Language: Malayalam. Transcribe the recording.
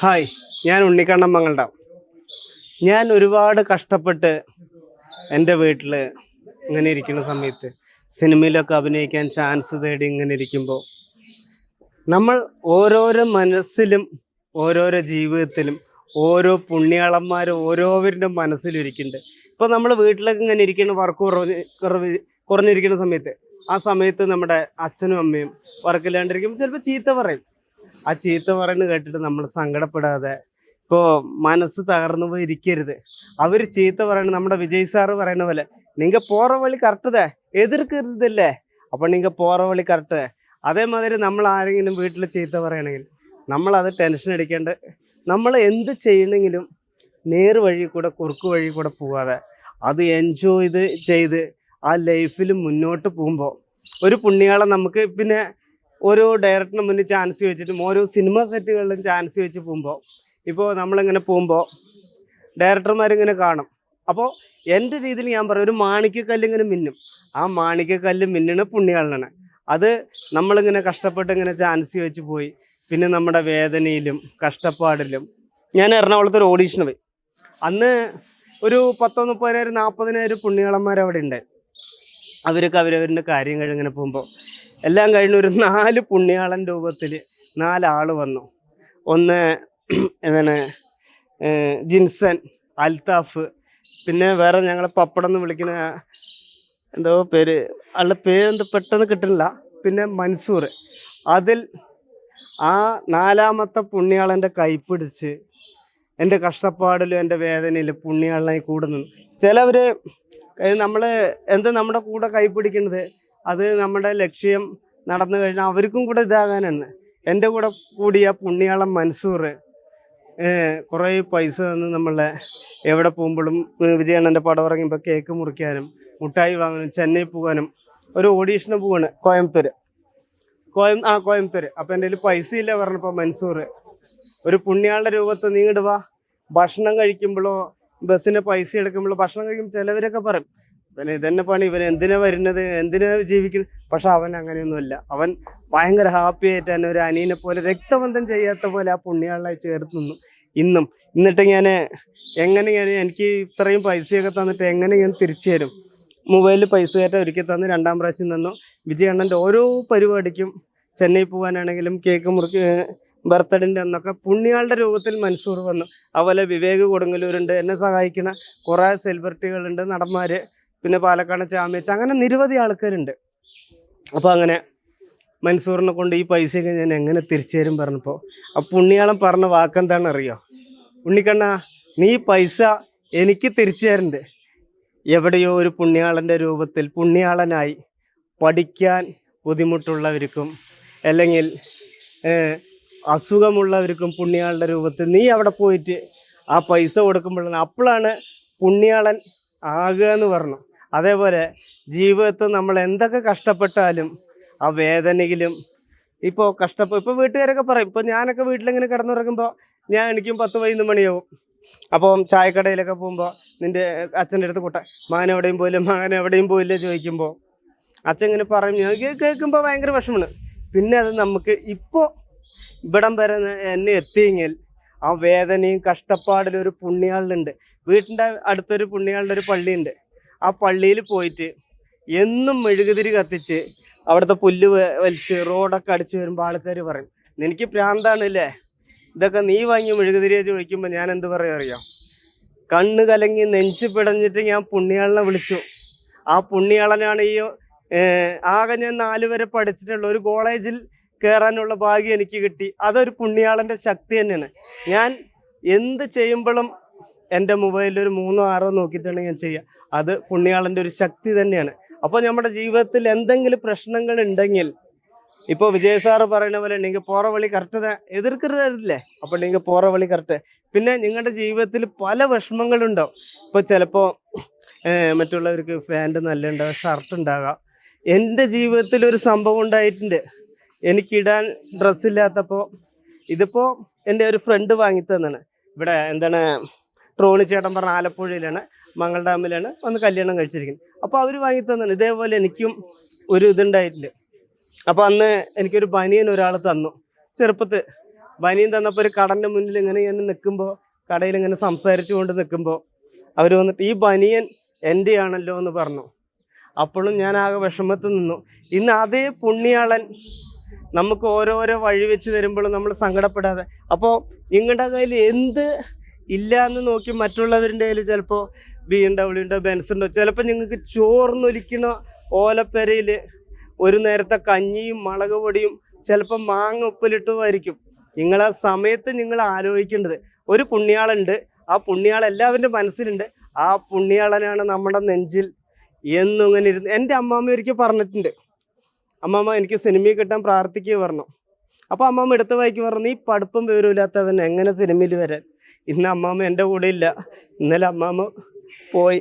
ഹായ് ഞാൻ ഉണ്ണിക്കണ്ണൻ മങ്ങളുടെ ഞാൻ ഒരുപാട് കഷ്ടപ്പെട്ട് എന്റെ വീട്ടിൽ ഇങ്ങനെ ഇരിക്കുന്ന സമയത്ത് സിനിമയിലൊക്കെ അഭിനയിക്കാൻ ചാൻസ് തേടി ഇങ്ങനെ ഇരിക്കുമ്പോൾ നമ്മൾ ഓരോരോ മനസ്സിലും ഓരോരോ ജീവിതത്തിലും ഓരോ പുണ്യാളന്മാർ ഓരോവരുടെ മനസ്സിലും ഇരിക്കുന്നുണ്ട് ഇപ്പോൾ നമ്മൾ വീട്ടിലൊക്കെ ഇങ്ങനെ ഇരിക്കുന്ന വർക്ക് കുറഞ്ഞ് കുറവ് കുറഞ്ഞിരിക്കുന്ന സമയത്ത് ആ സമയത്ത് നമ്മുടെ അച്ഛനും അമ്മയും വർക്കില്ലാണ്ടിരിക്കുമ്പോൾ ചിലപ്പോൾ ചീത്ത പറയും. ആ ചീത്ത പറയുന്നത് കേട്ടിട്ട് നമ്മൾ സങ്കടപ്പെടാതെ. ഇപ്പോൾ മനസ്സ് തകർന്നു പോയി ഇരിക്കരുത്. അവർ ചീത്ത പറയണത് നമ്മുടെ വിജയ് സാറ് പറയുന്ന പോലെ നിങ്ങൾ പോറ വഴി കറക്റ്റതേ എതിർക്കരുതല്ലേ? അപ്പം നിങ്ങൾ പോറ വഴി കറക്റ്റ് അതേമാതിരി നമ്മൾ ആരെങ്കിലും വീട്ടിൽ ചീത്ത പറയണമെങ്കിൽ നമ്മളത് ടെൻഷൻ അടിക്കേണ്ട നമ്മൾ എന്ത് ചെയ്യണമെങ്കിലും നേർ വഴി കൂടെ കുറുക്ക് വഴി കൂടെ പോവാതെ അത് എൻജോയ് ചെയ്ത് ആ ലൈഫിൽ മുന്നോട്ട് പോകുമ്പോൾ ഒരു പുണ്യാളം നമുക്ക് പിന്നെ ഓരോ ഡയറക്ടറിന് മുന്നിൽ ചാൻസ് വെച്ചിട്ടും ഓരോ സിനിമ സെറ്റുകളിലും ചാൻസ് വെച്ച് പോകുമ്പോൾ ഇപ്പോൾ നമ്മളിങ്ങനെ പോകുമ്പോൾ ഡയറക്ടർമാരിങ്ങനെ കാണും. അപ്പോൾ എന്റെ രീതിയിൽ ഞാൻ പറയും ഒരു മാണിക്യക്കല്ല് ഇങ്ങനെ മിന്നും. ആ മാണിക്കക്കല്ല് മിന്നണ പുണ്യാളനാണ്. അത് നമ്മളിങ്ങനെ കഷ്ടപ്പെട്ട് ഇങ്ങനെ ചാൻസ് വെച്ച് പോയി. പിന്നെ നമ്മുടെ വേദനയിലും കഷ്ടപ്പാടിലും. ഞാൻ എറണാകുളത്ത് ഒരു ഓഡീഷന് പോയി. അന്ന് ഒരു പത്തോ മുപ്പതിനായിരം നാൽപ്പതിനായിരം പുണ്യകളന്മാർ അവിടെ ഉണ്ട് അവർക്ക് അവരവരുടെ കാര്യം കഴിഞ്ഞിങ്ങനെ പോകുമ്പോൾ എല്ലാം കഴിഞ്ഞ് ഒരു നാല് പുണ്യാളൻ രൂപത്തിൽ നാലാൾ വന്നു. ഒന്ന് എന്താണ് ജിൻസൻ അൽത്താഫ് പിന്നെ വേറെ ഞങ്ങളെ പപ്പടം എന്ന് വിളിക്കുന്ന എന്തോ പേര് ആളുടെ പേരെന്ത് പെട്ടെന്ന് കിട്ടുന്നില്ല. പിന്നെ മൻസൂർ. അതിൽ ആ നാലാമത്തെ പുണ്യാളന്റെ കൈപ്പിടിച്ച് എന്റെ കഷ്ടപ്പാടിലും എന്റെ വേദനയിലും പുണ്യാളനായി കൂടുന്നു ചിലവർ നമ്മൾ എന്താ നമ്മുടെ കൂടെ കൈപ്പിടിക്കുന്നത് അത് നമ്മുടെ ലക്ഷ്യം നടന്നു കഴിഞ്ഞാൽ അവർക്കും കൂടെ ഇതാകാനാണ് എന്റെ കൂടെ കൂടിയ പുണ്യാളം മൻസൂർ കുറേ പൈസ തന്ന് നമ്മളെ എവിടെ പോകുമ്പോഴും വിജയണ്ണന്റെ പടം ഇറങ്ങുമ്പോൾ കേക്ക് മുറിക്കാനും മുട്ടായി വാങ്ങാനും ചെന്നൈ പോകാനും ഒരു ഓഡീഷന് പോവാണ് കോയമ്പത്തൂർ കോയം ആ കോയമ്പത്തൂർ അപ്പം എന്റെ കയ്യിൽ പൈസ ഇല്ല പറഞ്ഞപ്പോൾ മൻസൂർ ഒരു പുണ്യാളുടെ രൂപത്തെ നീങ്ങിടുവാ ഭക്ഷണം കഴിക്കുമ്പോഴോ ബസ്സിന് പൈസ എടുക്കുമ്പോഴോ ഭക്ഷണം കഴിക്കുമ്പോൾ ചിലവരൊക്കെ പറയും. ഇവന് ഇതന്നെ പണി ഇവൻ എന്തിനാ വരുന്നത് എന്തിനാ ജീവിക്കുന്നത് പക്ഷെ അവൻ അങ്ങനെയൊന്നുമല്ല. അവൻ ഭയങ്കര ഹാപ്പി ആയിട്ട് തന്നെ ഒരു അനിയനെ പോലെ രക്തബന്ധം ചെയ്യാത്ത പോലെ ആ പുണ്യാളായി ചേർത്ത് നിന്നു. ഇന്നും എന്നിട്ട് ഞാൻ എങ്ങനെ ഞാൻ എനിക്ക് ഇത്രയും പൈസയൊക്കെ തന്നിട്ട് എങ്ങനെ ഞാൻ തിരിച്ചു തരും? മൊബൈലിൽ പൈസ കയറ്റം ഒരുക്കി തന്ന് രണ്ടാം പ്രാവശ്യം തന്നു വിജയണ്ണന്റെ ഓരോ പരിപാടിക്കും ചെന്നൈ പോകാനാണെങ്കിലും കേക്ക് മുറുക്ക് ബർത്ത്ഡേന്റെ അന്നൊക്കെ പുണ്യാളുടെ രൂപത്തിൽ മൻസൂർ വന്നു. അതുപോലെ വിവേക് കൊടുങ്ങല്ലൂരുണ്ട് എന്നെ സഹായിക്കുന്ന കുറേ സെലിബ്രിറ്റികളുണ്ട് നടന്മാർ പിന്നെ പാലക്കാട് ചാമ്യച്ച് അങ്ങനെ നിരവധി ആൾക്കാരുണ്ട്. അപ്പോൾ അങ്ങനെ മൻസൂറിനെ കൊണ്ട് ഈ പൈസയൊക്കെ ഞാൻ എങ്ങനെ തിരിച്ചു തരും പറഞ്ഞപ്പോൾ ആ പുണ്യാളം പറഞ്ഞ വാക്കെന്താണെന്ന് അറിയോ ഉണ്ണിക്കണ്ണ നീ പൈസ എനിക്ക് തിരിച്ചു തരണ്ട്. എവിടെയോ ഒരു പുണ്യാളന്റെ രൂപത്തിൽ പുണ്യാളനായി പഠിക്കാൻ ബുദ്ധിമുട്ടുള്ളവർക്കും അല്ലെങ്കിൽ അസുഖമുള്ളവർക്കും പുണ്യാളുടെ രൂപത്തിൽ നീ അവിടെ പോയിട്ട് ആ പൈസ കൊടുക്കുമ്പോഴാണ് അപ്പോഴാണ് പുണ്യാളൻ ആകുക എന്ന് പറഞ്ഞു അതേപോലെ ജീവിതത്തിൽ നമ്മൾ എന്തൊക്കെ കഷ്ടപ്പെട്ടാലും ആ വേദനയിലും ഇപ്പോൾ കഷ്ടപ്പെ ഇപ്പോൾ വീട്ടുകാരൊക്കെ പറയും ഇപ്പോൾ ഞാനൊക്കെ വീട്ടിലിങ്ങനെ കിടന്നുറങ്ങുമ്പോൾ ഞാൻ എനിക്കും പത്ത് പതിനൊന്ന് മണിയാവും. അപ്പം ചായക്കടയിലൊക്കെ പോകുമ്പോൾ നിന്റെ അച്ഛന്റെ അടുത്ത് കൂട്ട മകൻ എവിടെയും പോയില്ല മകൻ എവിടെയും പോയില്ല ചോദിക്കുമ്പോൾ അച്ഛൻ ഇങ്ങനെ പറയും ഞാൻ കേൾക്കുമ്പോൾ ഭയങ്കര വിഷമമാണ്. പിന്നെ അത് നമുക്ക് ഇപ്പോൾ ഇവിടം വരെ എന്നെ എത്തിയെങ്കിൽ ആ വേദനയും കഷ്ടപ്പാടിലൊരു പുണ്യാളുണ്ട് വീട്ടിന്റെ അടുത്തൊരു പുണ്യാളുടെ ഒരു പള്ളിയുണ്ട്. ആ പള്ളിയിൽ പോയിട്ട് എന്നും മെഴുകുതിരി കത്തിച്ച് അവിടുത്തെ പുല്ല് വലിച്ച് റോഡൊക്കെ അടിച്ച് വരുമ്പോൾ ആൾക്കാർ പറയും നിനക്ക് പ്രാന്താണല്ലേ? ഇതൊക്കെ നീ വാങ്ങി മെഴുകുതിരിയെ? ഒഴിക്കുമ്പോൾ ഞാൻ എന്ത് പറയാ അറിയാം? കണ്ണ് കലങ്ങി നെഞ്ച് പിടഞ്ഞിട്ട് ഞാൻ പുണ്യാളനെ വിളിച്ചു. ആ പുണ്യാളനാണ് ഈ ആകെ ഞാൻ നാല് വരെ പഠിച്ചിട്ടുള്ള ഒരു കോളേജിൽ കയറാനുള്ള ഭാഗ്യം എനിക്ക് കിട്ടി. അതൊരു പുണ്യാളന്റെ ശക്തി തന്നെയാണ്. ഞാൻ എന്ത് ചെയ്യുമ്പോഴും എന്റെ മൊബൈലിൽ ഒരു മൂന്നോ ആറോ നോക്കിയിട്ടാണ് ഞാൻ ചെയ്യുക. അത് പുണ്യാളന്റെ ഒരു ശക്തി തന്നെയാണ്. അപ്പോൾ നമ്മുടെ ജീവിതത്തിൽ എന്തെങ്കിലും പ്രശ്നങ്ങൾ ഉണ്ടെങ്കിൽ ഇപ്പോൾ വിജയ സാറ് പറയുന്ന പോലെ നിങ്ങൾ പോറ വഴി കറക്റ്റ് എതിർക്കരുതല്ലേ? അപ്പോൾ നിങ്ങൾ പോറ വഴി കറക്റ്റ് പിന്നെ നിങ്ങളുടെ ജീവിതത്തിൽ പല വിഷമങ്ങളുണ്ടാവും. ഇപ്പോൾ ചിലപ്പോൾ മറ്റുള്ളവർക്ക് പാന്റ് നല്ല ഉണ്ടാവുക ഷർട്ട് ഉണ്ടാകാം. എന്റെ ജീവിതത്തിൽ ഒരു സംഭവം ഉണ്ടായിട്ടുണ്ട്. എനിക്കിടാൻ ഡ്രസ്സില്ലാത്തപ്പോൾ ഇതിപ്പോൾ എന്റെ ഒരു ഫ്രണ്ട് വാങ്ങി തന്നാണ് ഇവിടെ എന്താണ് ട്രോണി ചേട്ടൻ പറഞ്ഞ ആലപ്പുഴയിലാണ് മംഗൾ ഡാമിലാണ് വന്ന് കല്യാണം കഴിച്ചിരിക്കുന്നത്. അപ്പോൾ അവർ വാങ്ങി തന്നാണ് ഇതേപോലെ എനിക്കും ഒരു ഇതുണ്ടായിട്ടില്ല. അപ്പോൾ അന്ന് എനിക്കൊരു ബനിയൻ ഒരാൾ തന്നു. ചെറുപ്പത്ത് ബനിയൻ തന്നപ്പോൾ ഒരു കടന്റെ മുന്നിൽ ഇങ്ങനെ ഇങ്ങനെ നിൽക്കുമ്പോൾ കടയിൽ ഇങ്ങനെ സംസാരിച്ചു കൊണ്ട് നിൽക്കുമ്പോൾ അവർ വന്നിട്ട് ഈ ബനിയൻ എന്റെയാണല്ലോ എന്ന് പറഞ്ഞു. അപ്പോഴും ഞാൻ ആകെ വിഷമത്തിൽ നിന്നു. ഇന്ന് അതേ പുണ്യാളൻ നമുക്ക് ഓരോരോ വഴി വെച്ച് തരുമ്പോഴും നമ്മൾ സങ്കടപ്പെടാതെ അപ്പോൾ നിങ്ങളുടെ കയ്യിൽ എന്ത് ഇല്ല എന്ന് നോക്കി മറ്റുള്ളവരുടെ കയ്യിൽ ചിലപ്പോൾ ബി എം ഡബ്ല്യു ഉണ്ടോ ബെൻസ് ഉണ്ടോ ചിലപ്പോൾ നിങ്ങൾക്ക് ചോർന്നൊലിക്കണ ഓലപ്പെരയിൽ ഒരു നേരത്തെ കഞ്ഞിയും മുളക് പൊടിയും ചിലപ്പോൾ മാങ്ങ ഉപ്പിലിട്ടുമായിരിക്കും നിങ്ങൾ ആ സമയത്ത് നിങ്ങൾ ആലോചിക്കേണ്ടത്. ഒരു പുണ്യാളുണ്ട് ആ പുണ്യാൾ എല്ലാവരുടെ മനസ്സിലുണ്ട്. ആ പുണ്യാളനാണ് നമ്മുടെ നെഞ്ചിൽ എന്നിങ്ങനെ ഇരുന്ന് എന്റെ അമ്മാമ്മ ഒരിക്കൽ പറഞ്ഞിട്ടുണ്ട്. അമ്മാമ്മ എനിക്ക് സിനിമയിൽ കിട്ടാൻ പ്രാർത്ഥിക്കുക പറഞ്ഞു. അപ്പോൾ അമ്മാമ്മ എടുത്ത വായിക്ക് പറഞ്ഞു നീ പഠിപ്പും വിവരമില്ലാത്തവൻ എങ്ങനെ സിനിമയിൽ വരാൻ? ഇന്ന് അമ്മാമ്മ എന്റെ കൂടെ ഇല്ല. ഇന്നലെ അമ്മാമ്മ പോയി.